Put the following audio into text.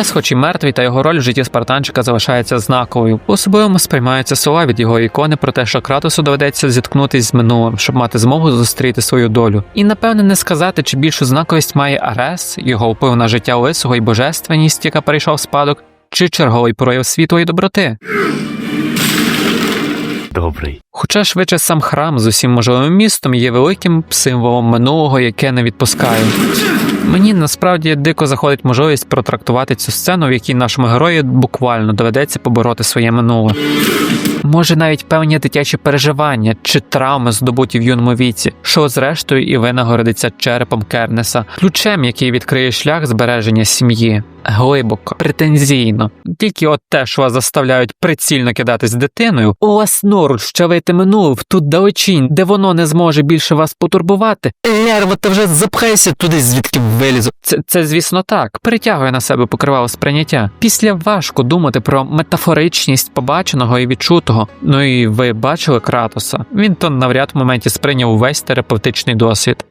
Херес, хоч і мертвий, та його роль в житті спартанчика залишається знаковою. По-особливому сприймаються слова від його ікони про те, що Кратосу доведеться зіткнутись з минулим, щоб мати змогу зустріти свою долю. І напевне не сказати, чи більшу знаковість має Арес, його вплив на життя лисого і божественність, яка перейшов в спадок, чи черговий прояв світлої доброти. Добрий. Хоча швидше сам храм з усім можливим містом є великим символом минулого, яке не відпускає. Мені насправді дико заходить можливість протрактувати цю сцену, в якій нашому герою буквально доведеться побороти своє минуле. Може, навіть певні дитячі переживання чи травми, здобуті в юному віці, що зрештою і винагородиться черепом Кернеса, ключем, який відкриє шлях збереження сім'ї. Глибоко, претензійно. Тільки от те, що вас заставляють прицільно кидатись дитиною, власноруч вчавити минуле в ту далечінь, де воно не зможе більше вас потурбувати. Лерва, ти вже запхайся туди, звідки вилізу. Це, це, звісно, так, притягує на себе покривало сприйняття. Після важко думати про метафоричність побаченого і відчутого. Ну і ви бачили Кратоса. Він то навряд в моменті сприйняв увесь терапевтичний досвід.